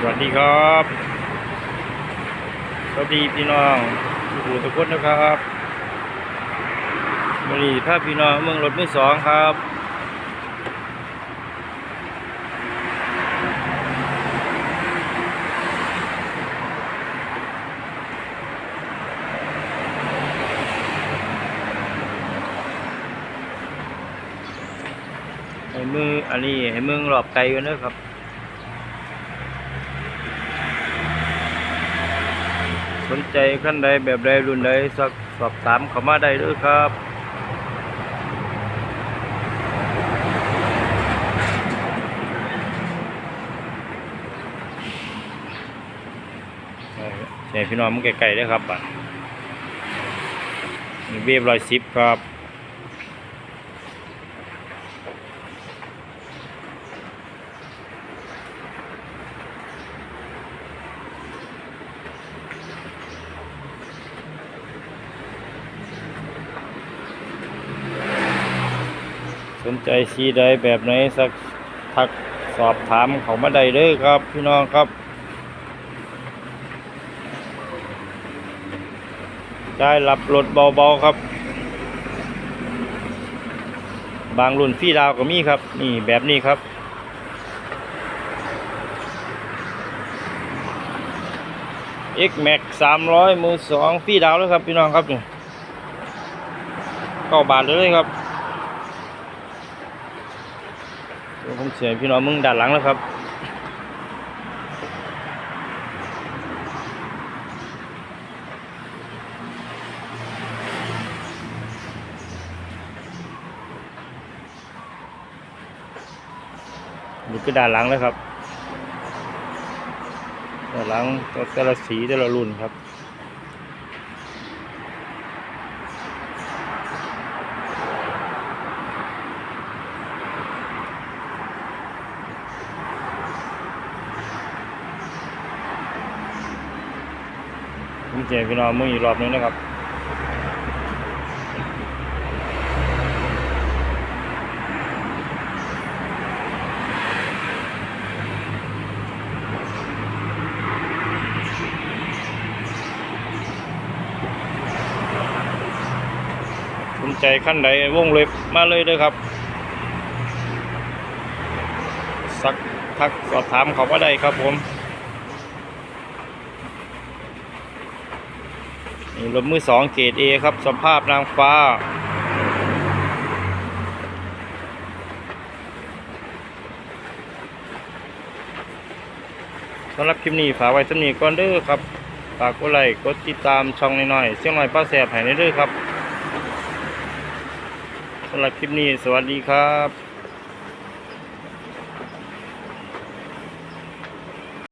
สวัสดีครับสวัสดีพี่น้องทุกผู้ทุกคนนะครับวันนี้ภาพพี่น้องเมืองรถมือสองครับให้มืออันนี้ให้มืองรอบไกลกันเด้อครับ สนใจขั้นใดแบบใดรุ่นใดสักสอบถามเข้ามาได้เด้วยครับใช่พี่น้องมันไกลๆได้อครับอะนี่เวฟร้อยสิบครับ สนใจสีใดแบบไหนสักทักสอบถามเขามาได้เลยครับพี่น้องครับได้รับรถเบาๆครับ บางรุ่นฟี่ดาวก็มีครับ นี่แบบนี้ครับ X Max 300 มือสองฟี่ดาวเลยครับ พี่น้องครับนี่เก้าบาทเลยครับ เดี๋ยว ผมเสียพี่น้องมึงด้านหลังแล้วครับนี่คือด้านหลังแล้วครับด้านหลังแต่ละสีแต่ละรุ่นครับ ผมเจพี่น้องมึงอีกรอบนึงนะครับสนใจขั้นใดวงเล็บมาเลยเด้อครับ สักทักสอบถามเขาก็ได้ครับผม นี่รถมือสองเกรดเอครับ สภาพนางฟ้า สำหรับคลิปนี้ฝากไว้สำนีก่อนเด้อครับ ฝากกดไลค์กดติดตามช่องน้อยๆเสียงหน่อยป้าแสบให้เด้อครับสำหรับคลิปนี้สวัสดีครับ